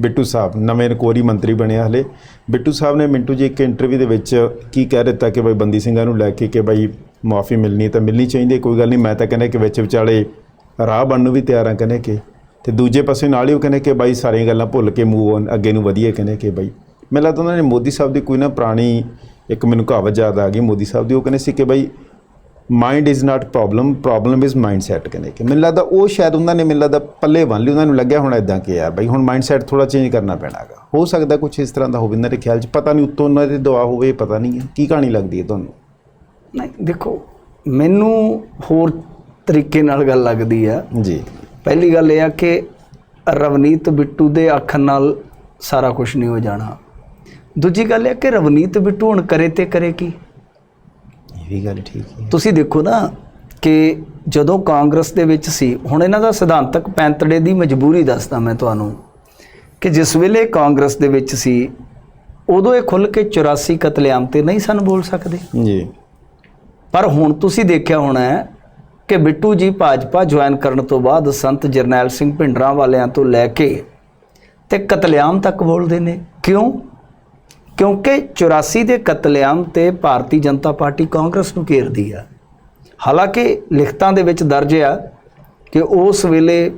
ਬਿੱਟੂ ਸਾਹਿਬ ਨਵੇਂ ਨਕੋਰੀ ਮੰਤਰੀ ਬਣਿਆ ਹਲੇ। ਬਿੱਟੂ ਸਾਹਿਬ ਨੇ ਮਿੰਟੂ ਜੀ ਇੱਕ ਇੰਟਰਵਿਊ ਦੇ ਵਿੱਚ ਕੀ ਕਹਿ ਦਿੱਤਾ ਕਿ ਬਈ ਬੰਦੀ ਸਿੰਘਾਂ ਨੂੰ ਲੈ ਕੇ ਕਿ ਬਈ ਮਾਫੀ ਮਿਲਣੀ ਤਾਂ ਮਿਲਣੀ ਚਾਹੀਦੀ ਹੈ, ਕੋਈ ਗੱਲ ਨਹੀਂ ਮੈਂ ਤਾਂ ਕਹਿੰਦਾ ਕਿ ਵਿੱਚ ਵਿਚਾਲੇ ਰਾਹ ਬਣ ਨੂੰ ਵੀ ਤਿਆਰ ਹਾਂ ਕਹਿੰਦੇ ਕਿ। ਤੇ ਦੂਜੇ ਪਾਸੇ ਨਾਲ ਹੀ ਉਹ ਕਹਿੰਦੇ ਕਿ ਬਾਈ ਸਾਰੀਆਂ ਗੱਲਾਂ ਭੁੱਲ ਕੇ ਮੂਵ ਔਨ ਅੱਗੇ ਨੂੰ ਵਧੀਆ ਕਹਿੰਦੇ ਕਿ ਬਾਈ। ਮੈਨੂੰ ਲੱਗਦਾ ਉਹਨਾਂ ਨੇ ਮੋਦੀ ਸਾਹਿਬ ਦੀ ਕੋਈ ਨਾ ਪੁਰਾਣੀ ਇੱਕ ਮੈਨੂੰ ਕਹਾਵਤ ਯਾਦ ਆ ਗਈ ਮੋਦੀ ਸਾਹਿਬ ਦੀ ਉਹ ਕਹਿੰਦੇ ਸੀ ਕਿ ਬਾਈ mind is not problem problem is mindset ਕਹਿੰਦੇ ਕਿ ਮੈਨੂੰ ਲੱਗਦਾ ਉਹ ਸ਼ਾਇਦ ਉਹਨਾਂ ਨੇ ਮੈਨੂੰ ਲੱਗਦਾ ਪੱਲੇ ਬੰਨ ਲਈ ਉਹਨਾਂ ਨੂੰ ਲੱਗਿਆ ਹੁਣ ਇਦਾਂ ਕਿ ਯਾਰ ਬਾਈ ਹੁਣ ਮਾਈਂਡ ਸੈਟ ਥੋੜਾ ਚੇਂਜ ਕਰਨਾ ਪੈਣਾਗਾ। ਹੋ ਸਕਦਾ ਕੁਝ ਇਸ ਤਰ੍ਹਾਂ ਦਾ ਹੋਵੇ ਇਹਨਾਂ ਦੇ ਖਿਆਲ 'ਚ ਪਤਾ ਨਹੀਂ ਉੱਤੋਂ ਉਹਨਾਂ ਦੀ ਦੁਆ ਹੋਵੇ ਪਤਾ ਨਹੀਂ ਕੀ ਕਹਾਣੀ ਲੱਗਦੀ ਹੈ ਤੁਹਾਨੂੰ? ਨਹੀਂ ਦੇਖੋ ਮੈਨੂੰ ਹੋਰ ਤਰੀਕੇ ਨਾਲ ਗੱਲ ਲੱਗਦੀ ਆ ਜੀ। ਪਹਿਲੀ ਗੱਲ ਇਹ ਆ ਕਿ ਰਵਨੀਤ ਬਿੱਟੂ ਦੇ ਆਖਣ ਨਾਲ ਸਾਰਾ ਕੁਝ ਨਹੀਂ ਹੋ ਜਾਣਾ। ਦੂਜੀ ਗੱਲ ਇਹ ਕਿ ਰਵਨੀਤ ਬਿੱਟੂ ਹੁਣ ਕਰੇ ਤੇ ਕਰੇ ਕੀ? ਵੀ ਗੱਲ ਠੀਕ ਹੈ ਤੁਸੀਂ ਦੇਖੋ ਨਾ ਕਿ ਜਦੋਂ ਕਾਂਗਰਸ ਦੇ ਵਿੱਚ ਸੀ ਹੁਣ ਇਹਨਾਂ ਦਾ ਸਿਧਾਂਤਕ ਪੈਂਤੜੇ ਦੀ ਮਜਬੂਰੀ ਦੱਸਦਾ ਮੈਂ ਤੁਹਾਨੂੰ ਕਿ ਜਿਸ ਵੇਲੇ ਕਾਂਗਰਸ ਦੇ ਵਿੱਚ ਸੀ ਉਦੋਂ ਇਹ ਖੁੱਲ ਕੇ 84 ਕਤਲੇਆਮ ਤੇ ਨਹੀਂ ਸਨ ਬੋਲ ਸਕਦੇ। ਜੀ। ਪਰ ਹੁਣ ਤੁਸੀਂ ਦੇਖਿਆ ਹੋਣਾ ਹੈ ਕਿ ਬਿੱਟੂ ਜੀ ਭਾਜਪਾ ਜੁਆਇਨ ਕਰਨ ਤੋਂ ਬਾਅਦ ਸੰਤ ਜਰਨੈਲ ਸਿੰਘ ਭਿੰਡਰਾਂ ਵਾਲਿਆਂ ਤੋਂ ਲੈ ਕੇ ਤੇ ਕਤਲੇਆਮ ਤੱਕ ਬੋਲਦੇ ਨੇ। ਕਿਉਂ? ਕਿਉਂਕਿ 84 ਦੇ ਕਤਲੇਆਮ ਤੇ ਭਾਰਤੀ ਜਨਤਾ ਪਾਰਟੀ ਕਾਂਗਰਸ ਨੂੰ ਘੇਰਦੀ ਆ। ਹਾਲਾਂਕਿ ਲਿਖਤਾਂ ਦੇ ਵਿੱਚ ਦਰਜ ਆ ਕਿ ਉਸ ਵੇਲੇ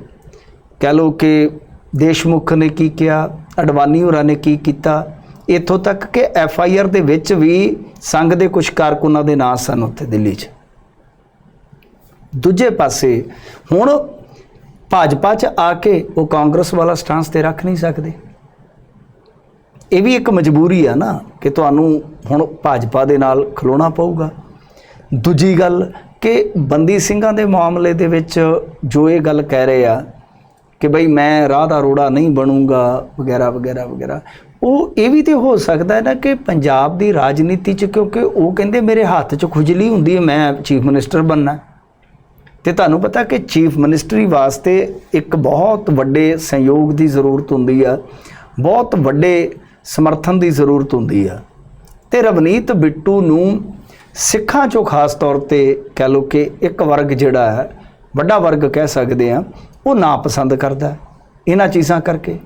ਕਹਿ ਲਓ ਕਿ ਦੇਸ਼ਮੁਖ ਨੇ ਕੀ ਕਿਹਾ, ਅਡਵਾਨੀ ਹੋਰਾਂ ਨੇ ਕੀ ਕੀਤਾ, ਇੱਥੋਂ ਤੱਕ ਕਿ ਐਫ ਆਈ ਆਰ ਦੇ ਵਿੱਚ ਵੀ ਸੰਘ ਦੇ ਕੁਝ ਕਾਰਕੁਨਾਂ ਦੇ ਨਾਂ ਸਨ ਉੱਥੇ ਦਿੱਲੀ 'ਚ। ਦੂਜੇ ਪਾਸੇ ਹੁਣ ਭਾਜਪਾ 'ਚ ਆ ਕੇ ਉਹ ਕਾਂਗਰਸ ਵਾਲਾ ਸਟਾਂਸ ਤੇ ਰੱਖ ਨਹੀਂ ਸਕਦੇ। ਇਹ ਵੀ ਇੱਕ ਮਜਬੂਰੀ ਆ ਨਾ ਕਿ ਤੁਹਾਨੂੰ ਹੁਣ ਭਾਜਪਾ ਦੇ ਨਾਲ ਖਲੋਣਾ ਪਊਗਾ। ਦੂਜੀ ਗੱਲ ਕਿ ਬੰਦੀ ਸਿੰਘਾਂ ਦੇ ਮਾਮਲੇ ਦੇ ਵਿੱਚ ਜੋ ਇਹ ਗੱਲ ਕਹਿ ਰਹੇ ਆ ਕਿ ਬਈ ਮੈਂ ਰਾਹ ਦਾ ਰੋੜਾ ਨਹੀਂ ਬਣੂੰਗਾ ਵਗੈਰਾ ਵਗੈਰਾ ਵਗੈਰਾ, ਉਹ ਇਹ ਵੀ ਤੇ ਹੋ ਸਕਦਾ ਹੈ ਨਾ ਕਿ ਪੰਜਾਬ ਦੀ ਰਾਜਨੀਤੀ 'ਚ ਕਿਉਂਕਿ ਉਹ ਕਹਿੰਦੇ ਮੇਰੇ ਹੱਥ 'ਚ ਖੁਜਲੀ ਹੁੰਦੀ ਹੈ, ਮੈਂ ਚੀਫ ਮਿਨਿਸਟਰ ਬਣਨਾ ਤੇ ਤੁਹਾਨੂੰ ਪਤਾ ਕਿ ਚੀਫ ਮਿਨਿਸਟਰੀ ਵਾਸਤੇ ਇੱਕ ਬਹੁਤ ਵੱਡੇ ਸਹਿਯੋਗ ਦੀ ਜ਼ਰੂਰਤ ਹੁੰਦੀ ਆ, ਬਹੁਤ ਵੱਡੇ ਸਮਰਥਨ ਦੀ ਜ਼ਰੂਰਤ ਹੁੰਦੀ ਆ। ਤੇ ਰਵਨੀਤ ਬਿੱਟੂ ਨੂੰ ਸਿੱਖਾਂ ਚੋਂ ਖਾਸ ਤੌਰ ਤੇ ਕਹਿ ਲਓ ਕਿ ਇੱਕ ਵਰਗ ਜਿਹੜਾ ਹੈ, ਵੱਡਾ ਵਰਗ ਕਹਿ ਸਕਦੇ ਆ, ਉਹ ਨਾ ਪਸੰਦ ਕਰਦਾ ਇਹਨਾਂ ਚੀਜ਼ਾਂ ਕਰਕੇ।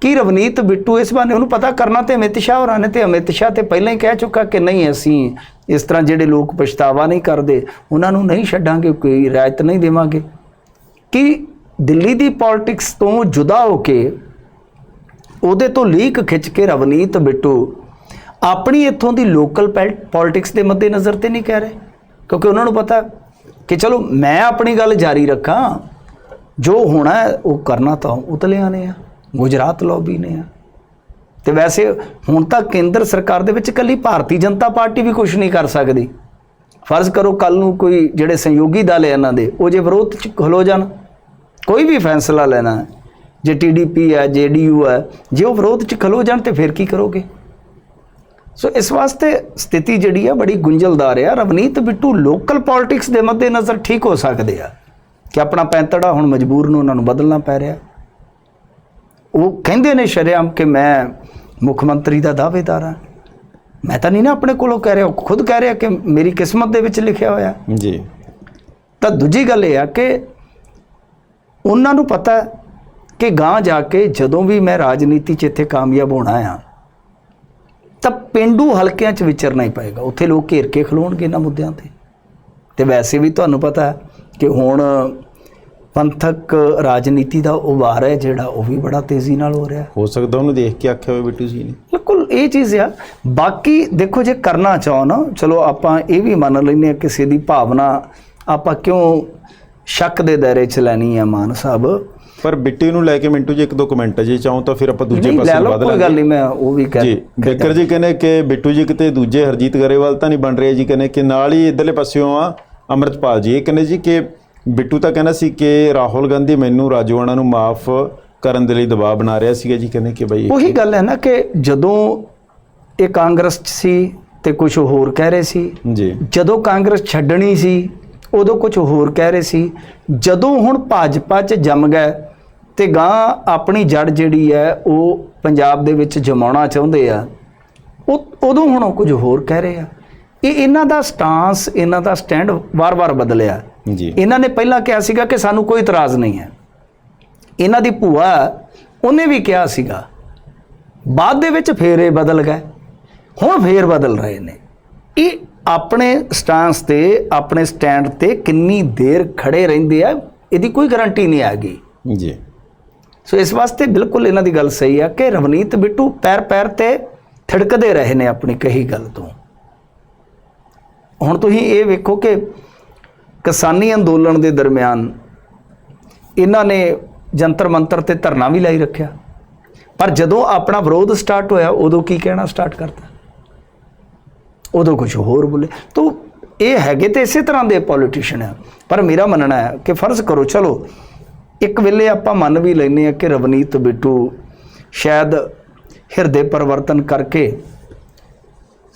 ਕੀ ਰਵਨੀਤ ਬਿੱਟੂ ਇਸ ਬਾਰੇ ਉਹਨੂੰ ਪਤਾ ਕਰਨਾ ਤੇ ਅਮਿਤ ਸ਼ਾਹ ਹੋਰਾਂ ਨੇ, ਤੇ ਅਮਿਤ ਸ਼ਾਹ ਤੇ ਪਹਿਲਾਂ ਹੀ ਕਹਿ ਚੁੱਕਾ ਕਿ ਨਹੀਂ ਅਸੀਂ ਇਸ ਤਰ੍ਹਾਂ ਜਿਹੜੇ ਲੋਕ ਪਛਤਾਵਾ ਨਹੀਂ ਕਰਦੇ, ਉਹਨਾਂ ਨੂੰ ਨਹੀਂ ਛੱਡਾਂਗੇ, ਕੋਈ ਰਿਆਇਤ ਨਹੀਂ ਦੇਵਾਂਗੇ। ਕਿ ਦਿੱਲੀ ਦੀ ਪੋਲਿਟਿਕਸ ਤੋਂ ਜੁਦਾ ਹੋ ਕੇ ਉਹਦੇ ਤੋਂ ਲੀਕ ਖਿੱਚ ਕੇ ਰਵਨੀਤ ਬਿੱਟੂ ਆਪਣੀ ਇੱਥੋਂ ਦੀ ਲੋਕਲ ਪੋਲਿਟਿਕਸ ਦੇ ਮੱਦੇ ਨਜ਼ਰ ਤੇ ਨਹੀਂ ਕਹਿ ਰਹੇ। ਕਿਉਂਕਿ ਉਹਨਾਂ ਨੂੰ ਪਤਾ ਕਿ ਚਲੋ ਮੈਂ ਆਪਣੀ ਗੱਲ ਜਾਰੀ ਰੱਖਾਂ, ਜੋ ਹੋਣਾ ਉਹ ਕਰਨਾ ਤਾਂ ਉਤਲਿਆਂ ਨੇ ਆ, ਗੁਜਰਾਤ ਲੌਬੀ ਨੇ ਆ। ਤੇ ਵੈਸੇ ਹੁਣ ਤਾਂ ਕੇਂਦਰ ਸਰਕਾਰ ਦੇ ਵਿੱਚ ਕੱਲੀ ਭਾਰਤੀ ਜਨਤਾ ਪਾਰਟੀ ਵੀ ਕੁਝ ਨਹੀਂ ਕਰ ਸਕਦੀ। ਫਰਜ਼ ਕਰੋ ਕੱਲ ਨੂੰ ਕੋਈ ਜਿਹੜੇ ਸਹਿਯੋਗੀ ਦਲ ਹੈ ਇਹਨਾਂ ਦੇ, ਉਹ ਜੇ ਵਿਰੋਧ ਚ ਖਲੋ ਜਾਣ, ਕੋਈ ਵੀ ਫੈਸਲਾ ਲੈਣਾ ਹੈ। ਜੇ ਟੀਡੀਪੀ ਹੈ ਜੇਡੀਯੂ ਹੈ ਜੇ ਉਹ ਵਿਰੋਧ ਚ ਖਲੋ ਜਾਣ ਤੇ ਫਿਰ ਕੀ ਕਰੋਗੇ? ਸੋ ਇਸ ਵਾਸਤੇ ਸਥਿਤੀ ਜਿਹੜੀ ਆ ਬੜੀ ਗੁੰਝਲਦਾਰ ਆ। ਰਵਨੀਤ ਬਿੱਟੂ ਲੋਕਲ ਪੋਲਿਟਿਕਸ ਦੇ ਮੱਦੇ ਨਜ਼ਰ ਠੀਕ ਹੋ ਸਕਦੇ ਆ। ਕਿ ਆਪਣਾ ਪੈਂਤੜਾ ਹੁਣ ਮਜਬੂਰ ਨੂੰ ਉਹਨਾਂ ਨੂੰ ਬਦਲਣਾ ਪੈ ਰਿਹਾ। ਉਹ ਕਹਿੰਦੇ ਨੇ ਸ਼ਰੇਆਮ ਕਿ ਮੈਂ ਮੁੱਖ ਮੰਤਰੀ ਦਾ ਦਾਅਵੇਦਾਰ ਹਾਂ ਮੈਂ ਤਾਂ ਨਹੀਂ ਨਾ ਆਪਣੇ ਕੋਲੋਂ ਕਹਿ ਰਿਹਾ ਖੁਦ ਕਹਿ ਰਿਹਾ ਕਿ ਮੇਰੀ ਕਿਸਮਤ ਦੇ ਵਿੱਚ ਲਿਖਿਆ ਹੋਇਆ। ਜੀ। ਤਾਂ ਦੂਜੀ ਗੱਲ ਇਹ ਆ ਕਿ ਉਹਨਾਂ ਨੂੰ ਪਤਾ ਹੈ ਕਿ ਗਾਂ ਜਾ ਕੇ ਜਦੋਂ ਵੀ ਮੈਂ ਰਾਜਨੀਤੀ 'ਚ ਇੱਥੇ ਕਾਮਯਾਬ ਹੋਣਾ ਆ ਤਾਂ ਪਿੰਡੂ ਹਲਕਿਆਂ 'ਚ ਵਿਚਰਨਾ ਹੀ ਪਏਗਾ। ਉੱਥੇ ਲੋਕ ਘੇਰ ਕੇ ਖਲੋਣਗੇ ਇਹਨਾਂ ਮੁੱਦਿਆਂ ਤੇ। ਤੇ ਵੈਸੇ ਵੀ ਤੁਹਾਨੂੰ ਪਤਾ ਹੈ ਕਿ ਹੁਣ ਪੰਥਕ ਰਾਜਨੀਤੀ ਦਾ ਉਭਾਰ ਹੈ ਜਿਹੜਾ ਉਹ ਵੀ ਬੜਾ ਤੇਜ਼ੀ ਨਾਲ ਹੋ ਰਿਹਾ। ਹੋ ਸਕਦਾ ਉਹਨੂੰ ਦੇਖ ਕੇ ਆਖਿਆ ਹੋਵੇ ਬਿੱਟੂ ਜੀ ਨੇ। ਬਿਲਕੁਲ ਇਹ ਚੀਜ਼ ਆ। ਬਾਕੀ ਦੇਖੋ ਜੇ ਕਰਨਾ ਚਾਹੋ ਨਾ ਚਲੋ ਆਪਾਂ ਇਹ ਵੀ ਮੰਨ ਲੈਂਦੇ ਆ ਕਿਸੇ ਦੀ ਭਾਵਨਾ ਆਪਾਂ ਕਿਉਂ ਸ਼ੱਕ ਦੇ ਦਾਇਰੇ 'ਚ ਲੈਣੀ ਆ ਮਾਨ ਸਾਹਿਬ? ਪਰ ਬਿੱਟੂ ਨੂੰ ਲੈ ਕੇ ਮਿੰਟੂ ਜੀ ਇੱਕ ਦੋ ਕਮੈਂਟ ਜੇ ਚਾਹੋ ਤਾਂ ਫਿਰ ਆਪਾਂ ਦੂਜੇ ਨਹੀਂ ਪਾਸੇ ਲੈ ਲਓ ਵਧ ਕੋਈ ਗੱਲ ਲਾਂਗੇ ਨਹੀਂ ਮੈਂ ਉਹ ਵੀ ਕਹਿ ਜੀ ਬੇਕਰ ਜੀ ਕਹਿੰਦੇ ਕਿ ਬਿੱਟੂ ਜੀ ਕਿਤੇ ਦੂਜੇ ਹਰਜੀਤ ਗਰੇਵਾਲ ਤਾਂ ਨਹੀਂ ਬਣ ਰਹੇ ਜੀ ਕਹਿੰਦੇ ਕਿ ਨਾਲ ਹੀ ਇਧਰਲੇ ਪਾਸਿਓਂ ਆ ਅਮਰਤਪਾਲ ਜੀ। ਇਹ ਕਹਿੰਦੇ ਜੀ ਕਿ ਬਿੱਟੂ ਤਾਂ ਕਹਿੰਦਾ ਸੀ ਕਿ ਰਾਹੁਲ ਗਾਂਧੀ ਮੈਨੂੰ ਰਾਜਵਾਨਾ ਨੂੰ ਮਾਫ ਕਰਨ ਦੇ ਲਈ ਦਬਾਅ ਬਣਾ ਰਿਹਾ ਸੀਗਾ ਜੀ ਕਹਿੰਦੇ ਕਿ ਬਈ ਉਹੀ ਗੱਲ ਹੈ ਨਾ ਕਿ ਜਦੋਂ ਇਹ ਕਾਂਗਰਸ 'ਚ ਸੀ ਤੇ ਕੁਝ ਹੋਰ ਕਹਿ ਰਹੇ ਸੀ ਜੀ। ਜਦੋਂ ਕਾਂਗਰਸ ਛੱਡਣੀ ਸੀ ਉਦੋਂ ਕੁਝ ਹੋਰ ਕਹਿ ਰਹੇ ਸੀ ਜਦੋਂ ਹੁਣ ਭਾਜਪਾ 'ਚ ਜੰਮ ਗਏ ਤੇ ਗਾਂ ਆਪਣੀ ਜੜ ਜਿਹੜੀ ਹੈ ਉਹ ਪੰਜਾਬ ਦੇ ਵਿੱਚ ਜਮਾਉਣਾ ਚਾਹੁੰਦੇ ਆ। ਉਹ ਉਦੋਂ ਹੁਣ ਕੁਝ ਹੋਰ ਕਹਿ ਰਹੇ ਆ। ਇਹ ਇਹਨਾਂ ਦਾ ਸਟਾਂਸ ਇਹਨਾਂ ਦਾ ਸਟੈਂਡ ਵਾਰ-ਵਾਰ ਬਦਲਿਆ। ਜੀ। ਇਹਨਾਂ ਨੇ ਪਹਿਲਾਂ ਕਿਹਾ ਸੀਗਾ ਕਿ ਸਾਨੂੰ ਕੋਈ ਇਤਰਾਜ਼ ਨਹੀਂ ਹੈ। ਇਹਨਾਂ ਦੀ ਭੂਆ ਉਹਨੇ ਵੀ ਕਿਹਾ ਸੀਗਾ ਬਾਅਦ ਦੇ ਵਿੱਚ ਫੇਰ ਇਹ ਬਦਲ ਗਏ। ਹੁਣ ਫੇਰ ਬਦਲ ਰਹੇ ਨੇ। ਇਹ ਆਪਣੇ ਸਟੈਂਸ ਤੇ ਆਪਣੇ ਸਟੈਂਡ ਤੇ ਕਿੰਨੀ ਦੇਰ ਖੜੇ ਰਹਿੰਦੇ ਆ ਇਹਦੀ ਕੋਈ ਗਾਰੰਟੀ ਨਹੀਂ ਹੈਗੀ। ਜੀ। ਸੋ ਇਸ ਵਾਸਤੇ ਬਿਲਕੁਲ ਇਹਨਾਂ ਦੀ ਗੱਲ ਸਹੀ ਆ ਕਿ ਰਵਨੀਤ ਬਿੱਟੂ ਪੈਰ ਪੈਰ ਤੇ ਥਿੜਕਦੇ ਰਹੇ ਨੇ ਆਪਣੀ ਕਹੀ ਗੱਲ ਤੋਂ। ਹੁਣ ਤੁਸੀਂ ਇਹ ਵੇਖੋ ਕਿ ਕਿਸਾਨੀ ਅੰਦੋਲਨ ਦੇ ਦਰਮਿਆਨ ਇਹਨਾਂ ਨੇ ਜੰਤਰ ਮੰਤਰ ਤੇ ਧਰਨਾ ਵੀ ਲਾਈ ਰੱਖਿਆ। ਪਰ ਜਦੋਂ ਆਪਣਾ ਵਿਰੋਧ ਸਟਾਰਟ ਹੋਇਆ, ਉਦੋਂ ਕੀ ਕਹਿਣਾ ਸਟਾਰਟ ਕਰਤਾ? ਉਦੋਂ ਕੁਝ ਹੋਰ ਬੋਲੇ। ਤੋ ਇਹ ਹੈਗੇ ਤੇ ਇਸੇ ਤਰ੍ਹਾਂ ਦੇ ਪੋਲੀਟੀਸ਼ੀਅਨ ਆ। ਪਰ ਮੇਰਾ ਮੰਨਣਾ ਹੈ ਕਿ ਫਰਜ਼ ਕਰੋ, ਚਲੋ ਇੱਕ ਵੇਲੇ ਆਪਾਂ ਮੰਨ ਵੀ ਲੈਨੇ ਆ ਕਿ ਰਵਨੀਤ ਬਿੱਟੂ ਸ਼ਾਇਦ ਹਿਰਦੇ ਪਰਿਵਰਤਨ ਕਰਕੇ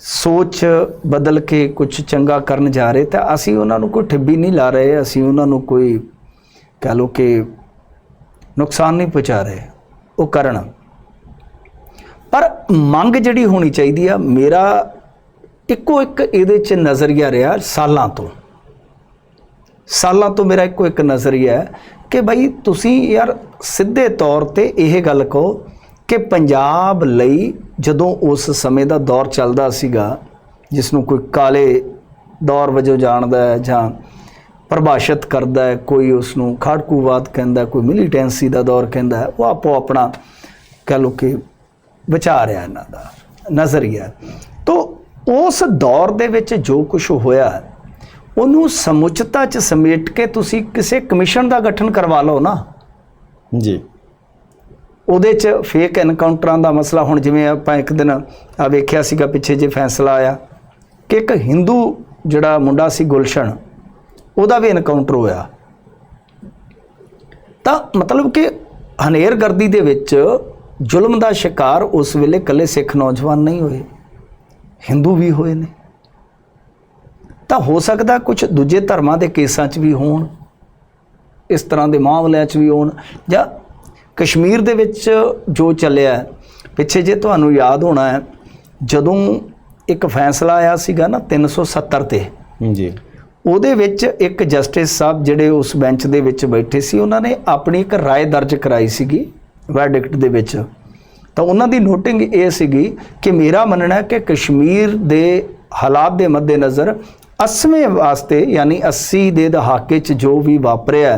ਸੋਚ ਬਦਲ ਕੇ ਕੁਝ ਚੰਗਾ ਕਰਨ ਜਾ ਰਹੇ ਤਾਂ ਅਸੀਂ ਉਹਨਾਂ ਨੂੰ ਕੋਈ ਠੱਬੀ ਨਹੀਂ ਲਾ ਰਹੇ, ਅਸੀਂ ਉਹਨਾਂ ਨੂੰ ਕੋਈ ਕਹ ਲੋ ਕਿ ਨੁਕਸਾਨ ਨਹੀਂ ਪਹੁੰਚਾ ਰਹੇ, ਉਹ ਕਰਨ। ਪਰ ਮੰਗ ਜਿਹੜੀ ਹੋਣੀ ਚਾਹੀਦੀ ਆ, ਮੇਰਾ ਇੱਕੋ ਇੱਕ ਇਹਦੇ ਚ ਨਜ਼ਰੀਆ ਰਿਹਾ ਸਾਲਾਂ ਤੋਂ। ਸਾਲਾਂ ਤੋਂ ਮੇਰਾ ਇੱਕੋ ਇੱਕ ਨਜ਼ਰੀਆ ਹੈ ਕਿ ਭਾਈ ਤੁਸੀਂ ਯਾਰ ਸਿੱਧੇ ਤੌਰ ਤੇ ਇਹ ਗੱਲ ਕਹੋ ਕਿ ਪੰਜਾਬ ਲਈ ਜਦੋਂ ਉਸ ਸਮੇਂ ਦਾ ਦੌਰ ਚੱਲਦਾ ਸੀਗਾ ਜਿਸ ਨੂੰ ਕੋਈ ਕਾਲੇ ਦੌਰ ਵਜੋਂ ਜਾਣਦਾ ਹੈ ਜਾਂ ਪਰਿਭਾਸ਼ਿਤ ਕਰਦਾ ਹੈ, ਕੋਈ ਉਸ ਨੂੰ ਖਾੜਕੂਵਾਦ ਕਹਿੰਦਾ, ਕੋਈ ਮਿਲੀਟੈਂਸੀ ਦਾ ਦੌਰ ਕਹਿੰਦਾ ਉਹ ਆਪੋ ਆਪਣਾ ਕਹ ਲੋ ਕਿ ਵਿਚਾਰ ਹੈ ਇਹਨਾਂ ਦਾ, ਨਜ਼ਰੀਆ ਤੋ ਉਸ ਦੌਰ ਦੇ ਵਿੱਚ ਜੋ ਕੁਝ ਹੋਇਆ ਉਹਨੂੰ ਸਮੁੱਚਤਾ ਚ ਸਮੇਟ ਕੇ ਤੁਸੀਂ ਕਿਸੇ ਕਮਿਸ਼ਨ ਦਾ ਗਠਨ ਕਰਵਾ ਲਓ ਨਾ। ਜੀ। ਉਹਦੇ ਚ ਫੇਕ ਐਨਕਾਊਂਟਰਾਂ ਦਾ ਮਸਲਾ ਹੁਣ ਜਿਵੇਂ ਆਪਾਂ ਇੱਕ ਦਿਨ ਆ ਵੇਖਿਆ ਸੀਗਾ ਪਿੱਛੇ ਜੇ ਫੈਸਲਾ ਆਇਆ ਕਿ ਇੱਕ ਹਿੰਦੂ ਜਿਹੜਾ ਮੁੰਡਾ ਸੀ ਗੁਲਸ਼ਨ ਉਹਦਾ ਵੀ ਐਨਕਾਊਂਟਰ ਹੋਇਆ। ਤਾਂ ਮਤਲਬ ਕਿ ਹਨੇਰਗਰਦੀ ਦੇ ਵਿੱਚ ਜ਼ੁਲਮ ਦਾ ਸ਼ਿਕਾਰ ਉਸ ਵੇਲੇ ਇਕੱਲੇ ਸਿੱਖ ਨੌਜਵਾਨ ਨਹੀਂ ਹੋਏ ਹਿੰਦੂ ਵੀ ਹੋਏ ਨੇ। ਤਾਂ ਹੋ ਸਕਦਾ ਕੁਝ ਦੂਜੇ ਧਰਮਾਂ ਦੇ ਕੇਸਾਂ 'ਚ ਵੀ ਹੋਣ ਇਸ ਤਰ੍ਹਾਂ ਦੇ ਮਾਮਲਿਆਂ 'ਚ ਵੀ ਹੋਣ ਜਾਂ ਕਸ਼ਮੀਰ ਦੇ ਵਿੱਚ ਜੋ ਚੱਲਿਆ ਹੈ, ਪਿੱਛੇ ਜੇ ਤੁਹਾਨੂੰ ਯਾਦ ਹੋਣਾ ਹੈ ਜਦੋਂ ਇੱਕ ਫੈਸਲਾ ਆਇਆ ਸੀਗਾ ਨਾ 370 ਤੇ ਜੀ ਉਹਦੇ ਵਿੱਚ ਇੱਕ ਜਸਟਿਸ ਸਾਹਿਬ ਜਿਹੜੇ ਉਸ ਬੈਂਚ ਦੇ ਵਿੱਚ ਬੈਠੇ ਸੀ ਉਹਨਾਂ ਨੇ ਆਪਣੀ ਇੱਕ رائے ਦਰਜ ਕਰਾਈ ਸੀਗੀ ਵੈਰਡਿਕਟ ਦੇ ਵਿੱਚ ਤਾਂ ਉਹਨਾਂ ਦੀ ਨੋਟਿੰਗ ਇਹ ਸੀਗੀ ਕਿ ਮੇਰਾ ਮੰਨਣਾ ਹੈ ਕਿ ਕਸ਼ਮੀਰ ਦੇ ਹਾਲਾਤ ਦੇ ਮੱਦੇਨਜ਼ਰ 80ਵੇਂ ਵਾਸਤੇ ਯਾਨੀ 80 ਦੇ ਦਹਾਕੇ 'ਚ ਜੋ ਵੀ ਵਾਪਰਿਆ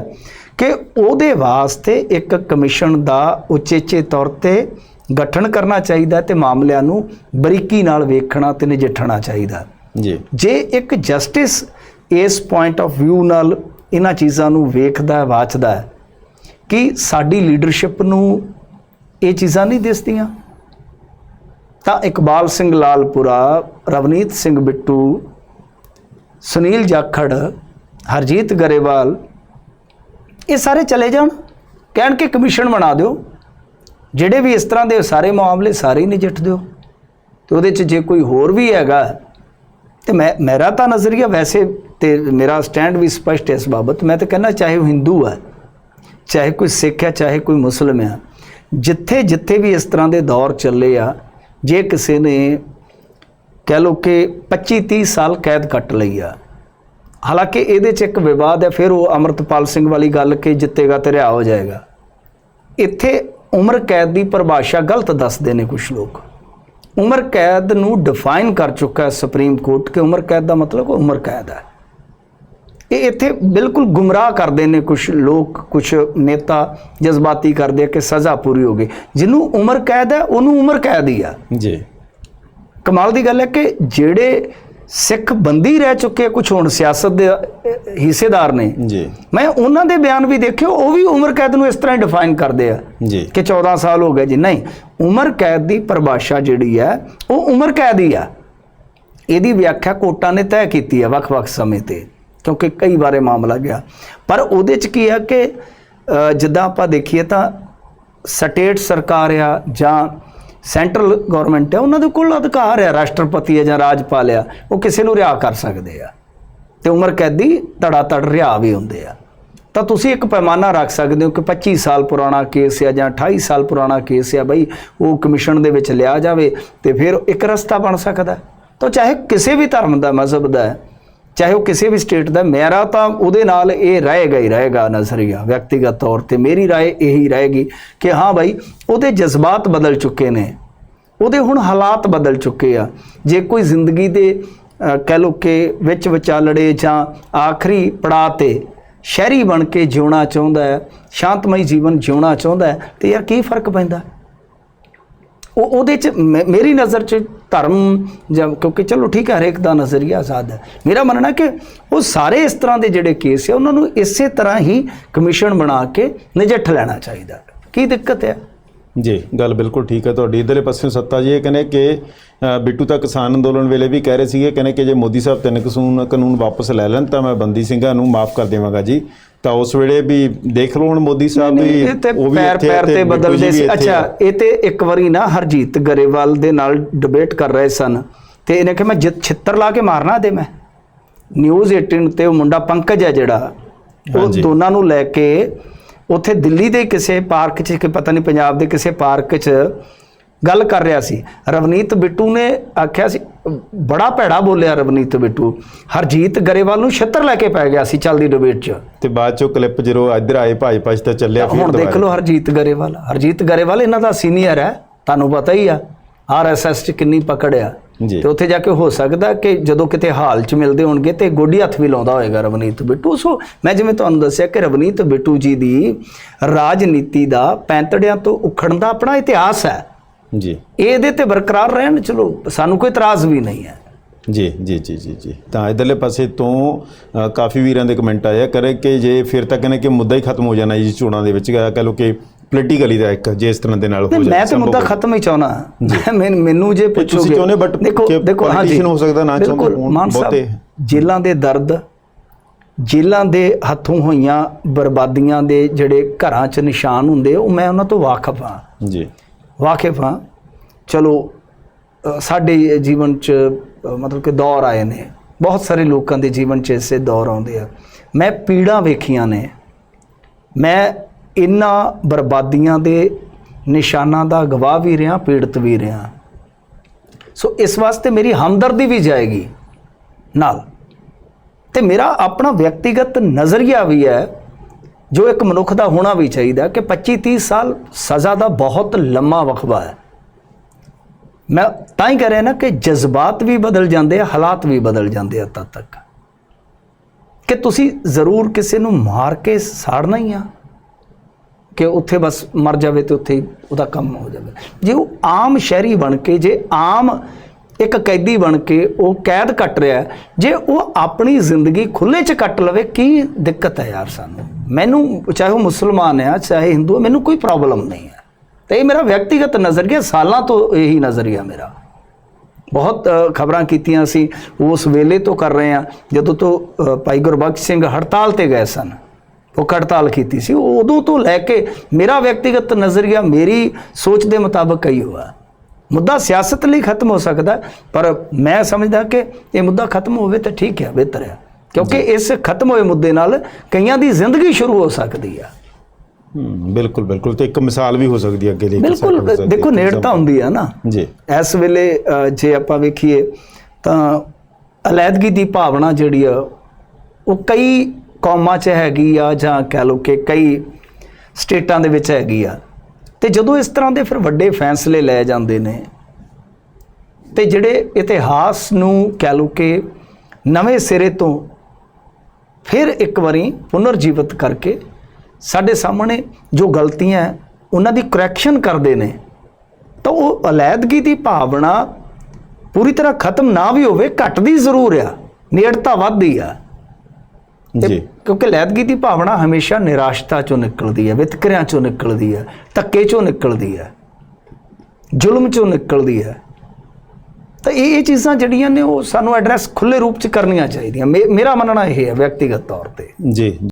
ਕਿ ਉਹਦੇ ਵਾਸਤੇ ਇੱਕ ਕਮਿਸ਼ਨ ਦਾ ਉਚੇਚੇ ਤੌਰ ਤੇ ਗਠਨ ਕਰਨਾ ਚਾਹੀਦਾ ਤੇ ਮਾਮਲਿਆਂ ਨੂੰ ਬਰੀਕੀ ਨਾਲ ਵੇਖਣਾ ਤੇ ਨਜਿੱਠਣਾ ਚਾਹੀਦਾ। ਜੀ ਜੇ ਇੱਕ ਜਸਟਿਸ ਇਸ ਪੁਆਇੰਟ ਆਫ View ਨਾਲ ਇਹਨਾਂ ਚੀਜ਼ਾਂ ਨੂੰ ਵੇਖਦਾ ਹੈ ਵਾਚਦਾ ਹੈ ਕਿ ਸਾਡੀ ਲੀਡਰਸ਼ਿਪ ਨੂੰ ਇਹ ਚੀਜ਼ਾਂ ਨਹੀਂ ਦਿਸਦੀਆਂ ਤਾਂ ਇਕਬਾਲ ਸਿੰਘ ਲਾਲਪੁਰਾ ਰਵਨੀਤ ਸਿੰਘ ਬਿੱਟੂ ਸੁਨੀਲ ਜਾਖੜ, ਹਰਜੀਤ ਗਰੇਵਾਲ, ਇਹ ਸਾਰੇ ਚਲੇ ਜਾਣ। ਕਹਿਣ ਕਿ ਕਮਿਸ਼ਨ ਬਣਾ ਦਿਓ। ਜਿਹੜੇ ਵੀ ਇਸ ਤਰ੍ਹਾਂ ਦੇ ਸਾਰੇ ਮਾਮਲੇ ਸਾਰੇ ਹੀ ਨਜਿੱਠ ਦਿਓ। ਤੇ ਉਹਦੇ 'ਚ ਜੇ ਕੋਈ ਹੋਰ ਵੀ ਹੈਗਾ, ਤੇ ਮੈਂ, ਮੇਰਾ ਤਾਂ ਨਜ਼ਰੀਆ ਵੈਸੇ ਤੇ ਮੇਰਾ ਸਟੈਂਡ ਵੀ ਸਪਸ਼ਟ ਹੈ ਇਸ ਬਾਬਤ। ਮੈਂ ਤਾਂ ਕਹਿੰਦਾ ਚਾਹੇ ਉਹ ਹਿੰਦੂ ਹੈ ਚਾਹੇ ਕੋਈ ਸਿੱਖ ਹੈ ਚਾਹੇ ਕੋਈ ਮੁਸਲਮ ਹੈ ਜਿੱਥੇ ਜਿੱਥੇ ਵੀ ਇਸ ਤਰ੍ਹਾਂ ਦੇ ਦੌਰ ਚੱਲੇ ਆ, ਜੇ ਕਿਸੇ ਨੇ ਕਹਿ ਲੋ ਕਿ 25 30 ਸਾਲ ਕੈਦ ਕੱਟ ਲਈ ਆ। ਹਾਲਾਂਕਿ ਇਹਦੇ 'ਚ ਇੱਕ ਵਿਵਾਦ ਹੈ, ਫਿਰ ਉਹ ਅਮਰਤਪਾਲ ਸਿੰਘ ਵਾਲੀ ਗੱਲ ਕਿ ਜਿੱਤੇਗਾ ਤੇ ਰਿਹਾ ਹੋ ਜਾਏਗਾ। ਇੱਥੇ ਉਮਰ ਕੈਦ ਦੀ ਪਰਿਭਾਸ਼ਾ ਗਲਤ ਦੱਸਦੇ ਨੇ ਕੁਝ ਲੋਕ। ਉਮਰ ਕੈਦ ਨੂੰ ਡਿਫਾਈਨ ਕਰ ਚੁੱਕਾ ਹੈ ਸੁਪਰੀਮ ਕੋਰਟ ਕਿ ਉਮਰ ਕੈਦ ਦਾ ਮਤਲਬ ਉਮਰ ਕੈਦ ਹੈ। ਇਹ ਇੱਥੇ ਬਿਲਕੁਲ ਗੁੰਮਰਾਹ ਕਰਦੇ ਨੇ ਕੁਝ ਲੋਕ ਕੁਝ ਨੇਤਾ ਜਜ਼ਬਾਤੀ ਕਰਦੇ ਆ ਕਿ ਸਜ਼ਾ ਪੂਰੀ ਹੋ ਗਈ। ਜਿਹਨੂੰ ਉਮਰ ਕੈਦ ਹੈ, ਉਹਨੂੰ ਉਮਰ ਕੈਦ ਹੀ ਆ। ਜੀ। ਕਮਾਲ ਦੀ ਗੱਲ ਹੈ ਕਿ ਜਿਹੜੇ ਸਿੱਖ ਬੰਦੀ ਰਹਿ ਚੁੱਕੇ ਕੁਝ ਹੁਣ ਸਿਆਸਤ ਦੇ ਹਿੱਸੇਦਾਰ ਨੇ। ਜੀ। ਮੈਂ ਉਹਨਾਂ ਦੇ ਬਿਆਨ ਵੀ ਦੇਖਿਓ ਉਹ ਵੀ ਉਮਰ ਕੈਦ ਨੂੰ ਇਸ ਤਰ੍ਹਾਂ ਡਿਫਾਈਨ ਕਰਦੇ ਆ ਜੀ। ਕਿ 14 ਸਾਲ ਹੋ ਗਏ ਜੀ। ਨਹੀਂ ਉਮਰ ਕੈਦ ਦੀ ਪਰਿਭਾਸ਼ਾ ਜਿਹੜੀ ਹੈ ਉਹ ਉਮਰ ਕੈਦ ਹੀ ਆ। ਇਹਦੀ ਵਿਆਖਿਆ ਕੋਰਟਾਂ ਨੇ ਤੈਅ ਕੀਤੀ ਹੈ ਵੱਖ-ਵੱਖ ਸਮੇਂ ਤੇ ਕਿਉਂਕਿ ਕਈ ਵਾਰੇ ਮਾਮਲਾ ਗਿਆ। ਪਰ ਉਹਦੇ ਚ ਕੀ ਹੈ ਕਿ ਜਿੱਦਾਂ ਆਪਾਂ ਦੇਖੀਏ ਤਾਂ ਸਟੇਟ ਸਰਕਾਰ ਆ ਜਾਂ ਸੈਂਟਰਲ ਗਵਰਨਮੈਂਟ ਹੈ, ਉਹਨਾਂ ਦੇ ਕੋਲ ਅਧਿਕਾਰ ਹੈ, ਰਾਸ਼ਟਰਪਤੀ ਹੈ ਜਾਂ ਰਾਜਪਾਲ ਆ ਉਹ ਕਿਸੇ ਨੂੰ ਰਿਹਾ ਕਰ ਸਕਦੇ ਆ। ਤੇ ਉਮਰ ਕੈਦੀ ਧੜਾ ਧੜ ਰਿਹਾ ਵੀ ਹੁੰਦੇ ਆ। ਤਾਂ ਤੁਸੀਂ ਇੱਕ ਪੈਮਾਨਾ ਰੱਖ ਸਕਦੇ ਹੋ ਕਿ 25 ਸਾਲ ਪੁਰਾਣਾ ਕੇਸ ਆ ਜਾਂ 28 ਸਾਲ ਪੁਰਾਣਾ ਕੇਸ ਆ, ਬਈ ਉਹ ਕਮਿਸ਼ਨ ਦੇ ਵਿੱਚ ਲਿਆ ਜਾਵੇ ਤੇ ਫਿਰ ਇੱਕ ਰਸਤਾ ਬਣ ਸਕਦਾ। ਤਾਂ ਚਾਹੇ ਕਿਸੇ ਵੀ ਧਰਮ ਦਾ, ਮਜ਼ਹਬ ਦਾ ਹੈ ਚਾਹੇ ਉਹ ਕਿਸੇ ਵੀ ਸਟੇਟ ਦਾ ਮੇਰਾ ਤਾਂ ਉਹਦੇ ਨਾਲ ਇਹ ਰਹੇਗਾ ਹੀ ਰਹੇਗਾ ਨਜ਼ਰੀਆ ਵਿਅਕਤੀਗਤ ਤੌਰ ਤੇ ਮੇਰੀ رائے ਇਹੀ ਰਹੇਗੀ ਕਿ ਹਾਂ ਭਾਈ ਉਹਦੇ ਜਜ਼ਬਾਤ ਬਦਲ ਚੁੱਕੇ ਨੇ ਉਹਦੇ ਹੁਣ ਹਾਲਾਤ ਬਦਲ ਚੁੱਕੇ ਆ ਜੇ ਕੋਈ ਜ਼ਿੰਦਗੀ ਦੇ ਅਹ, ਕਹਿ ਲੋ ਕਿ ਵਿੱਚ ਵਿਚਾਲੜੇ ਜਾਂ ਆਖਰੀ ਪੜਾਅ ਤੇ ਸ਼ਹਿਰੀ ਬਣ ਕੇ ਜਿਉਣਾ ਚਾਹੁੰਦਾ ਹੈ ਸ਼ਾਂਤਮਈ ਜੀਵਨ ਜਿਉਣਾ ਚਾਹੁੰਦਾ ਹੈ ਤੇ ਯਾਰ ਕੀ ਫਰਕ ਪੈਂਦਾ ਉਹ ਉਹਦੇ ਚ ਮੇ- ਮੇਰੀ ਨਜ਼ਰ ਚ ਧਰਮ ਜਾਂ ਕਿਉਂਕਿ ਚਲੋ ਠੀਕ ਹੈ, ਹਰੇਕ ਦਾ ਨਜ਼ਰੀਆ ਆਜ਼ਾਦ ਹੈ। ਮੇਰਾ ਮੰਨਣਾ ਕਿ ਉਹ ਸਾਰੇ ਇਸ ਤਰ੍ਹਾਂ ਦੇ ਜਿਹੜੇ ਕੇਸ ਹੈ, ਉਹਨਾਂ ਨੂੰ ਇਸੇ ਤਰ੍ਹਾਂ ਹੀ ਕਮਿਸ਼ਨ ਬਣਾ ਕੇ ਨਜਿੱਠ ਲੈਣਾ ਚਾਹੀਦਾ। ਕੀ ਦਿੱਕਤ ਹੈ? ਜੀ। ਗੱਲ ਬਿਲਕੁਲ ਠੀਕ ਹੈ ਤੁਹਾਡੀ। ਇਧਰਲੇ ਪਾਸੇ ਸੱਤਾ ਜੀ ਇਹ ਕਹਿੰਦੇ ਕਿ ਬਿੱਟੂ ਤਾਂ ਕਿਸਾਨ ਅੰਦੋਲਨ ਵੇਲੇ ਵੀ ਕਹਿ ਰਹੇ ਸੀਗੇ ਕਹਿੰਦੇ ਕਿ ਜੇ ਮੋਦੀ ਸਾਹਿਬ ਤਿੰਨ ਕਾਨੂੰਨ ਕਾਨੂੰਨ ਵਾਪਸ ਲੈ ਲੈਣ ਤਾਂ ਮੈਂ ਬੰਦੀ ਸਿੰਘਾਂ ਨੂੰ ਮਾਫ ਕਰ ਦੇਵਾਂਗਾ ਜੀ। ਤਾਂ ਉਸ ਵੇਲੇ ਵੀ ਦੇਖ ਲਓ ਹੁਣ ਮੋਦੀ ਸਾਹਿਬ ਵੀ ਉਹ ਵੀ ਪੈਰ ਪੈਰ ਤੇ ਬਦਲਦੇ ਸੀ। ਅੱਛਾ। ਇਹ ਤੇ ਇੱਕ ਵਾਰੀ ਨਾ ਹਰਜੀਤ ਗਰੇਵਾਲ ਦੇ ਨਾਲ ਡਿਬੇਟ ਕਰ ਰਹੇ ਸਨ। ਤੇ ਇਹਨੇ ਕਿ ਮੈਂ ਜਿੱਤ ਛਿੱਤਰ ਲਾ ਕੇ ਮਾਰਨਾ ਦੇ ਮੈਂ। ਨਿਊਜ਼ 18 ਤੇ ਉਹ ਮੁੰਡਾ ਪੰਕਜ ਹੈ ਜਿਹੜਾ। ਉਹ। ਦੋਨਾਂ ਨੂੰ ਲੈ ਕੇ ਉੱਥੇ ਦਿੱਲੀ ਦੇ ਕਿਸੇ ਪਾਰਕ 'ਚ ਕਿ ਪਤਾ ਨਹੀਂ ਪੰਜਾਬ ਦੇ ਕਿਸੇ ਪਾਰਕ 'ਚ ਗੱਲ ਕਰ ਰਿਹਾ ਸੀ। ਰਵਨੀਤ ਬਿੱਟੂ ਨੇ ਆਖਿਆ ਸੀ ਬੜਾ ਭੈੜਾ ਬੋਲਿਆ ਰਵਨੀਤ ਬਿੱਟੂ। ਹਰਜੀਤ ਗਰੇਵਾਲ ਨੂੰ ਛਿੱਤਰ ਲੈ ਕੇ ਪੈ ਗਿਆ ਸੀ ਚੱਲਦੀ ਡਿਬੇਟ 'ਚ। ਤੇ ਬਾਅਦ ਚੋਂ ਕਲਿੱਪ ਜਦੋਂ ਇੱਧਰ ਆਏ ਭਾਜਪਾ 'ਚ ਤਾਂ ਚੱਲਿਆ ਫਿਰ ਹੁਣ ਦੇਖ। ਲਓ ਹਰਜੀਤ ਗਰੇਵਾਲ। ਹਰਜੀਤ ਗਰੇਵਾਲ ਇਹਨਾਂ ਦਾ ਸੀਨੀਅਰ ਹੈ ਤੁਹਾਨੂੰ ਪਤਾ ਹੀ ਆ। ਆਰਐਸਐਸ ਚ ਕਿੰਨੀ ਪਕੜ ਆ। ਜੀ ਤੇ ਉੱਥੇ ਜਾ ਕੇ ਹੋ ਸਕਦਾ ਕਿ ਜਦੋਂ ਕਿਤੇ ਹਾਲ ਚ ਮਿਲਦੇ ਹੋਣਗੇ ਤੇ ਗੋਡੀ ਹੱਥ ਵੀ ਲਾਉਂਦਾ ਹੋਏਗਾ ਰਵਨੀਤ ਬਿੱਟੂ। ਸੋ ਮੈਂ ਜਿਵੇਂ ਤੁਹਾਨੂੰ ਦੱਸਿਆ ਕਿ ਰਵਨੀਤ ਬਿੱਟੂ ਜੀ ਦੀ ਰਾਜਨੀਤੀ ਦਾ ਪੈਂਤੜਿਆਂ ਤੋਂ ਉਖੜਨ ਦਾ ਆਪਣਾ ਇਤਿਹਾਸ ਹੈ। ਜੀ। ਇਹਦੇ ਤੇ ਬਰਕਰਾਰ ਰਹਿਣ ਚਲੋ ਸਾਨੂੰ ਕੋਈ ਇਤਰਾਜ਼ ਵੀ ਨਹੀਂ ਹੈ। ਜੀ ਜੀ ਜੀ ਜੀ ਜੀ। ਤਾਂ ਇਧਰਲੇ ਪਾਸੇ ਤੋਂ ਕਾਫੀ ਵੀਰਾਂ ਦੇ ਕਮੈਂਟ ਆਇਆ ਕਰੇ ਕਿ ਜੇ ਫਿਰ ਤਾਂ ਕਹਿੰਦੇ ਕਿ ਮੁੱਦਾ ਹੀ ਖਤਮ ਹੋ ਜਾਣਾ ਜੀ ਚੋਣਾਂ ਦੇ ਵਿੱਚ। ਕਹ ਲੋ ਕਿ ਪੋਲੀਟੀਕਲੀ ਦਾ ਇੱਕ ਜੇ ਇਸ ਤਰ੍ਹਾਂ ਦੇ ਨਾਲ ਹੋ ਜਾਏ ਮੈਂ ਤੇ ਮੁੱਦਾ ਹੋ। ਖਤਮ ਹੀ ਚਾਹਣਾ ਮੈਂ ਮੈਨੂੰ ਜੇ ਤੁਸੀਂ ਪੁੱਛੋਗੇ ਚਾਹੁੰਦੇ but ਕਿ politician ਹੋ ਸਕਦਾ ਨਾ ਚਾਹੁੰਦੇ ਹੋਣ, ਬਹੁਤੇ। ਜੇਲਾਂ ਦੇ ਦਰਦ ਜੇਲਾਂ ਦੇ ਹੱਥੋਂ ਹੋਈਆਂ ਬਰਬਾਦੀਆਂ ਦੇ ਜਿਹੜੇ ਘਰਾਂ 'ਚ ਨਿਸ਼ਾਨ ਹੁੰਦੇ ਉਹ ਮੈਂ ਉਹਨਾਂ ਤੋਂ ਵਾਕਿਫ ਹਾਂ। ਜੀ। ਵਾਕਿਫ ਹਾਂ। ਚਲੋ ਸਾਡੇ ਜੀਵਨ 'ਚ ਮਤਲਬ ਕਿ ਦੌਰ ਆਏ ਨੇ। ਬਹੁਤ ਸਾਰੇ ਲੋਕਾਂ ਦੇ ਜੀਵਨ 'ਚ ਐਸੇ ਦੌਰ ਆਉਂਦੇ ਆ। ਮੈਂ ਪੀੜਾਂ ਵੇਖੀਆਂ ਨੇ। ਮੈਂ ਇਹਨਾਂ ਬਰਬਾਦੀਆਂ ਦੇ ਨਿਸ਼ਾਨਾਂ ਦਾ ਗਵਾਹ ਵੀ ਰਿਹਾ, ਪੀੜਤ ਵੀ ਰਿਹਾ। ਸੋ ਇਸ ਵਾਸਤੇ ਮੇਰੀ ਹਮਦਰਦੀ ਵੀ ਜਾਏਗੀ ਨਾਲ। ਤੇ ਮੇਰਾ ਆਪਣਾ ਵਿਅਕਤੀਗਤ ਨਜ਼ਰੀਆ ਵੀ ਹੈ, ਜੋ ਇੱਕ ਮਨੁੱਖ ਦਾ ਹੋਣਾ ਵੀ ਚਾਹੀਦਾ ਕਿ 25 30 ਸਾਲ ਸਜ਼ਾ ਦਾ ਬਹੁਤ ਲੰਮਾ ਵਕਫਾ ਹੈ। ਮੈਂ ਤਾਂ ਹੀ ਕਹਿ ਰਿਹਾ ਨਾ ਕਿ ਜਜ਼ਬਾਤ ਵੀ ਬਦਲ ਜਾਂਦੇ ਆ, ਹਾਲਾਤ ਵੀ ਬਦਲ ਜਾਂਦੇ ਆ ਤਦ ਤੱਕ। ਕਿ ਤੁਸੀਂ ਜ਼ਰੂਰ ਕਿਸੇ ਨੂੰ ਮਾਰ ਕੇ ਸਾੜਨਾ ਹੀ ਆ। ਕਿ ਉੱਥੇ ਬਸ ਮਰ ਜਾਵੇ ਤੇ ਉੱਥੇ ਹੀ ਉਹਦਾ ਕੰਮ ਹੋ ਜਾਵੇ। ਜੇ ਉਹ ਆਮ ਸ਼ਹਿਰੀ ਬਣ ਕੇ, ਜੇ ਆਮ ਇੱਕ ਕੈਦੀ ਬਣ ਕੇ ਉਹ ਕੈਦ ਕੱਟ ਰਿਹਾ ਜੇ ਉਹ ਆਪਣੀ ਜ਼ਿੰਦਗੀ ਖੁੱਲੇ 'ਚ ਕੱਟ ਲਵੇ, ਕੀ ਦਿੱਕਤ ਹੈ ਯਾਰ ਸਾਨੂੰ? ਮੈਨੂੰ ਚਾਹੇ ਉਹ ਮੁਸਲਮਾਨ ਹੈ, ਚਾਹੇ ਹਿੰਦੂ ਹੈ, ਮੈਨੂੰ ਕੋਈ ਪ੍ਰੋਬਲਮ ਨਹੀਂ ਹੈ। ਤੇ ਇਹ ਮੇਰਾ ਵਿਅਕਤੀਗਤ ਨਜ਼ਰੀਆ ਸਾਲਾਂ ਤੋਂ ਇਹੀ ਨਜ਼ਰੀਆ ਮੇਰਾ। ਬਹੁਤ ਖਬਰਾਂ ਕੀਤੀਆਂ ਸੀ ਉਸ ਵੇਲੇ ਤੋਂ ਕਰ ਰਹੇ ਆ ਜਦੋਂ ਤੋਂ ਭਾਈ ਗੁਰਬਖਸ਼ ਸਿੰਘ ਹੜਤਾਲ ਤੇ ਗਏ ਸਨ। ਉਹ ਹੜਤਾਲ ਕੀਤੀ ਸੀ। ਉਦੋਂ ਤੋਂ ਲੈ ਕੇ ਮੇਰਾ ਵਿਅਕਤੀਗਤ ਨਜ਼ਰੀਆ ਮੇਰੀ ਸੋਚ ਦੇ ਮੁਤਾਬਕ ਹੀ ਹੋਇਆ। ਮੁੱਦਾ ਸਿਆਸਤ ਲਈ ਖਤਮ ਹੋ ਸਕਦਾ ਪਰ ਮੈਂ ਸਮਝਦਾ ਕਿ ਇਹ ਮੁੱਦਾ ਖਤਮ ਹੋਵੇ ਤਾਂ ਠੀਕ ਹੈ ਬਿਹਤਰ ਹੈ। ਕਿਉਂਕਿ ਇਸ ਖਤਮ ਹੋਏ ਮੁੱਦੇ ਨਾਲ ਕਈਆਂ ਦੀ ਜ਼ਿੰਦਗੀ ਸ਼ੁਰੂ ਹੋ ਸਕਦੀ ਹੂੰ ਬਿਲਕੁਲ ਬਿਲਕੁਲ। ਤੇ ਇੱਕ ਮਿਸਾਲ ਵੀ ਹੋ ਸਕਦੀ ਹੈ ਅੱਗੇ ਲਈ ਹੋ ਬਿਲਕੁਲ ਦੇਖੋ ਨੇੜਤਾ। ਹੁੰਦੀ ਆ ਨਾ। ਜੀ। ਇਸ ਵੇਲੇ ਜੇ ਆਪਾਂ ਵੇਖੀਏ ਤਾਂ ਅਲੈਦਗੀ ਦੀ ਭਾਵਨਾ ਜਿਹੜੀ ਆ ਉਹ ਕਈ ਕੌਮਾਂ 'ਚ ਹੈਗੀ ਆ ਜਾਂ ਕਹਿ ਲਓ ਕਿ ਕਈ ਸਟੇਟਾਂ ਦੇ ਵਿੱਚ ਹੈਗੀ ਆ। ਤੇ ਜਦੋਂ ਇਸ ਤਰ੍ਹਾਂ ਦੇ ਫਿਰ ਵੱਡੇ ਫੈਸਲੇ ਲਏ ਜਾਂਦੇ ਨੇ, ਤੇ ਜਿਹੜੇ ਇਤਿਹਾਸ ਨੂੰ ਕਹਿ ਲਓ ਕਿ ਨਵੇਂ ਸਿਰੇ ਤੋਂ ਫਿਰ ਇੱਕ ਵਾਰੀ ਪੁਨਰ ਜੀਵਿਤ ਕਰਕੇ ਸਾਡੇ ਸਾਹਮਣੇ ਜੋ ਗਲਤੀਆਂ ਉਹਨਾਂ ਦੀ ਕਰੈਕਸ਼ਨ ਕਰਦੇ ਨੇ, ਤਾਂ ਉਹ ਅਲੈਦਗੀ ਦੀ ਭਾਵਨਾ ਪੂਰੀ ਤਰ੍ਹਾਂ ਖਤਮ ਨਾ ਵੀ ਹੋਵੇ, ਘਟਦੀ ਜ਼ਰੂਰ ਆ, ਨੇੜਤਾ ਵੱਧਦੀ ਆ। ਜੀ। ਕਿਉਂਕਿ ਲੈਦਗੀ ਦੀ ਭਾਵਨਾ ਹਮੇਸ਼ਾ ਨਿਰਾਸ਼ਤਾ ਚੋਂ ਨਿਕਲਦੀ ਹੈ, ਵਿਤਕਰਿਆਂ ਚੋਂ ਨਿਕਲਦੀ ਹੈ, ਧੱਕੇ ਚੋਂ ਨਿਕਲਦੀ ਹੈ, ਜ਼ੁਲਮ ਚੋਂ ਨਿਕਲਦੀ ਹੈ। ਤਾਂ ਇਹ ਇਹ ਚੀਜ਼ਾਂ ਜਿਹੜੀਆਂ ਨੇ ਉਹ ਸਾਨੂੰ ਐਡਰੈਸ ਖੁੱਲੇ ਰੂਪ ਚ ਕਰਨੀਆਂ ਚਾਹੀਦੀਆਂ। ਮੇ- ਮੇਰਾ ਮੰਨਣਾ ਇਹ ਹੈ ਵਿਅਕਤੀਗਤ ਤੌਰ ਤੇ। ਜੀ।